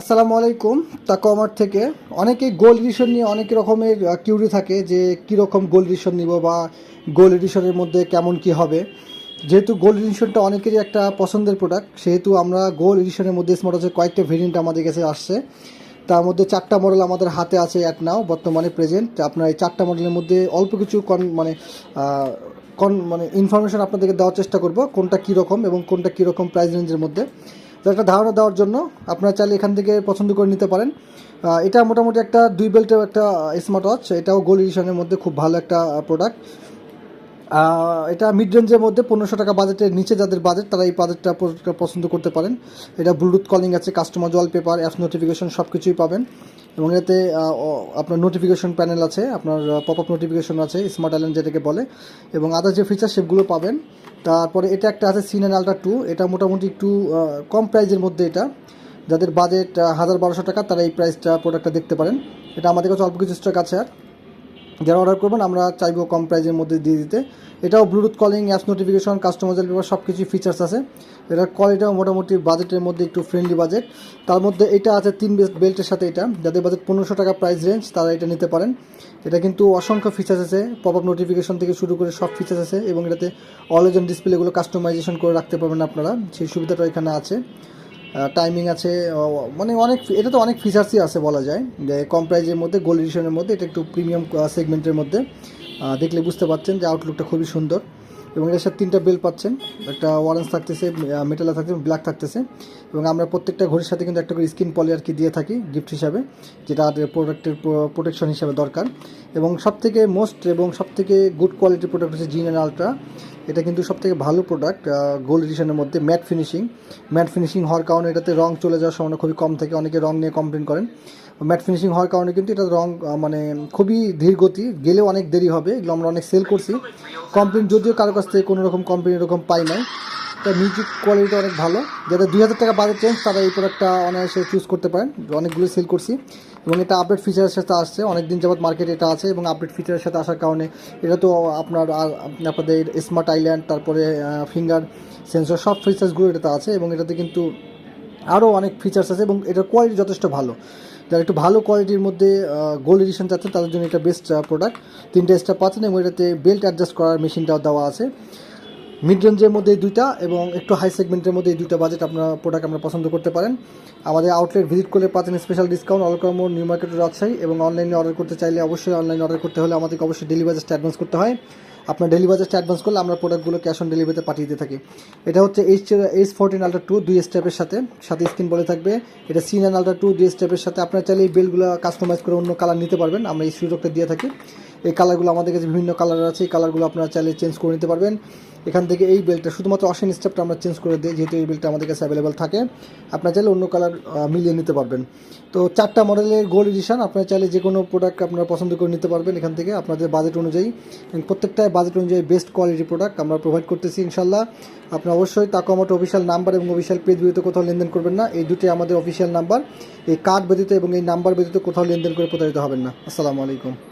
আসসালামু আলাইকুম তাকো আমার থেকে। অনেকেই গোল্ড এডিশন নিয়ে অনেক রকমের কিউরি থাকে যে কীরকম গোল্ড এডিশন নিব বা গোল্ড এডিশনের মধ্যে কেমন কি হবে। যেহেতু গোল্ড এডিশনটা অনেকেরই একটা পছন্দের প্রোডাক্ট সেহেতু আমরা গোল্ড এডিশনের মধ্যে স্মার্ট ওয়াচের কয়েকটা ভেরিয়েন্ট আমাদের কাছে আসছে। তার মধ্যে চারটা মডেল আমাদের হাতে আছে অ্যাট নাও বর্তমানে প্রেজেন্ট আপনার এই চারটা মডেলের মধ্যে অল্প কিছু কন মানে কন মানে ইনফরমেশন আপনাদেরকে দেওয়ার চেষ্টা করব, কোনটা কীরকম এবং কোনটা কীরকম প্রাইস রেঞ্জের মধ্যে। তো একটা ধারণা দেওয়ার জন্য আপনারা চাইলে এখান থেকে পছন্দ করে নিতে পারেন। এটা মোটামুটি একটা দুই বেল্টের একটা স্মার্ট ওয়াচ এটাও গোল্ড এডিশনের মধ্যে খুব ভালো একটা প্রোডাক্ট এটা মিড রেঞ্জের মধ্যে পনেরোশো টাকা বাজেটের নিচে যাদের বাজেট তারা এই বাজেটটা পছন্দ করতে পারেন। এটা ব্লুটুথ কলিং আছে কাস্টমার জল পেপার অ্যাপস নোটিফিকেশন সব কিছুই পাবেন। এবং এতে আপনার নোটিফিকেশন প্যানেল আছে, আপনার পপ আপ নোটিফিকেশন আছে স্মার্ট আইল্যান্ড যেটাকে বলে। এবং আদার যে ফিচার সেগুলো পাবেন। তারপরে এটা একটা আছে সিনেন আলট্রা টু, এটা মোটামুটি একটু কম প্রাইজের মধ্যে এটা। যাদের বাজেট হাজার বারোশো টাকা, তারা এই প্রাইসটা প্রোডাক্টটা দেখতে পারেন। এটা আমাদের কাছে অল্প কিছু স্টক আছে আর। যারা অর্ডার করবেন, আমরা চাইব কম প্রাইজের মধ্যে দিয়ে দিতে। এটাও Bluetooth calling apps notification customizer paper সব কিছু ফিচার্স আছে। এটার কোয়ালিটিও মোটামুটি বাজেটের মধ্যে একটু ফ্রেন্ডলি বাজেট তার মধ্যে এটা আছে তিন বেল্টের সাথে এটা। যাদের বাজেট পনেরোশো টাকা প্রাইস রেঞ্জ তারা এটা নিতে পারেন। এটা কিন্তু অসংখ্য ফিচার্স আছে। পপ আপ নোটিফিকেশন থেকে শুরু করে সব ফিচার্স আছে এবং এটাতে অলওয়েজ ডিসপ্লেগুলো কাস্টমাইজেশন করে রাখতে পারবেন আপনারা। সেই সুবিধাটা এখানে আছে। টাইমিং আছে মানে অনেক, এটা তো অনেক ফিচার্সই আছে বলা যায়। যে কম প্রাইজের মধ্যে গোল্ড এডিশনের মধ্যে, এটা একটু প্রিমিয়াম সেগমেন্টের মধ্যে। দেখলে বুঝতে পারছেন যে আউটলুকটা খুবই সুন্দর। এবং এর সাথে তিনটা বেল পাচ্ছেন। একটা অরেঞ্জ থাকতেছে মেটালা থাকতেছে ব্ল্যাক থাকতেছে। এবং আমরা প্রত্যেকটা ঘড়ির সাথে কিন্তু একটা করে স্কিন পলি আর কি দিয়ে থাকি গিফট হিসাবে, যেটা প্রোডাক্টের প্রোটেকশন হিসাবে দরকার। এবং সবথেকে মোস্ট এবং সবথেকে গুড কোয়ালিটির প্রোডাক্ট হচ্ছে জিন অ্যান্ড আলট্রা এটা কিন্তু সবথেকে ভালো প্রোডাক্ট গোল্ড এডিশনের মধ্যে ম্যাট ফিনিশিং ম্যাট ফিনিশিং হওয়ার কারণে এটাতে রং চলে যাওয়ার সম্ভাবনা খুবই কম থাকে, অনেকে রং নিয়ে কমপ্লেন করেন। ম্যাট ফিনিশিং হওয়ার কারণে কিন্তু এটা রং মানে খুবই ধীর গতি গেলেও অনেক দেরি হবে, এগুলো আমরা অনেক সেল করছি। কমপ্লেন যদিও কারও কাছ থেকে কোনো রকম কমপ্লেন এরকম পাই নাই। এটা মিউজিক কোয়ালিটি অনেক ভালো। যাদের দুই হাজার টাকা বাজেট চেঞ্জ তারা এই প্রোডাক্টটা অনায়াসে চুজ করতে পারেন। অনেকগুলো সেল করছি। এবং এটা আপডেট ফিচারের সাথে আসছে। অনেক দিন যাবত মার্কেটে এটা আছে এবং আপডেট ফিচারের সাথে আসার কারণে এটা তো আপনার আপনাদের স্মার্ট আইল্যান্ড তারপরে ফিঙ্গার সেন্সর সব ফিচার্সগুলো এটাতে আছে এবং এটাতে কিন্তু আরও অনেক ফিচার্স আছে এবং এটার কোয়ালিটি যথেষ্ট ভালো। যারা একটু ভালো কোয়ালিটির মধ্যে গোল্ড এডিশন চাচ্ছেন, তাদের জন্য এটা বেস্ট প্রোডাক্ট তিনটে স্টার পাচ্ছেন এবং এটাতে বেল্ট অ্যাডজাস্ট করার মেশিনটাও দেওয়া আছে। মিড রেঞ্জের মধ্যে দুইটা এবং একটু হাই সেগমেন্টের মধ্যে এই দুইটা বাজেট আপনার প্রোডাক্ট আপনারা পছন্দ করতে পারেন। আমাদের আউটলেট ভিজিট করলে পাচ্ছেন স্পেশাল ডিসকাউন্ট অলকম নিউ মার্কেট রাজশাহী এবং অনলাইনে অর্ডার করতে চাইলে অবশ্যই অনলাইনে অর্ডার করতে হলে আমাদেরকে অবশ্যই ডেলিভারি অ্যাডভান্স করতে হয়। আপনার ডেলিভারি চার্জটা অ্যাডভান্স করলে আমরা প্রোডাক্টগুলো ক্যাশ অন ডেলিভারিতে পাঠিয়ে দিয়ে থাকি। এটা হচ্ছে H H fourteen ultra two দুই স্টেপের সাথে। সাথে স্ক্রিন বলে থাকবে। এটা সি নাইন আলট্রা টু দুই স্টেপের সাথে। আপনার চাইলে এই বেলগুলো কাস্টমাইজ করে অন্য কালার নিতে পারবেন। আমরা এই সুযোগটা দিয়ে থাকি। এই কালারগুলো আমাদের কাছে বিভিন্ন কালার আছে, এই কালারগুলো আপনারা চাইলে চেঞ্জ করে নিতে পারবেন। এখান থেকে এই বেল্টটা শুধুমাত্র অসেন স্টেপটা আমরা চেঞ্জ করে দিই, যেহেতু এই বেল্টটা আমাদের কাছে অ্যাভেলেবেল থাকে। আপনারা চাইলে অন্য কালার মিলিয়ে নিতে পারবেন। তো চারটা মডেলের গোল্ড এডিশন আপনারা চাইলে যে কোনো প্রোডাক্ট আপনারা পছন্দ করে নিতে পারবেন এখান থেকে আপনাদের বাজেট অনুযায়ী। প্রত্যেকটাই বাজেট অনুযায়ী বেস্ট কোয়ালিটি প্রোডাক্ট আমরা প্রোভাইড করতেছি ইনশাল্লাহ আপনার অবশ্যই তাকামোটো অফিসিয়াল নাম্বার এবং অফিসিয়াল পেজ ব্যতীত কোথাও লেনদেন করবেন না। এই দুটি আমাদের অফিসিয়াল নাম্বার এই কার্ড ব্যতীত এবং এই নাম্বার ব্যতীত কোথাও লেনদেন করে প্রতারিত হবেন না। আসসালামু আলাইকুম।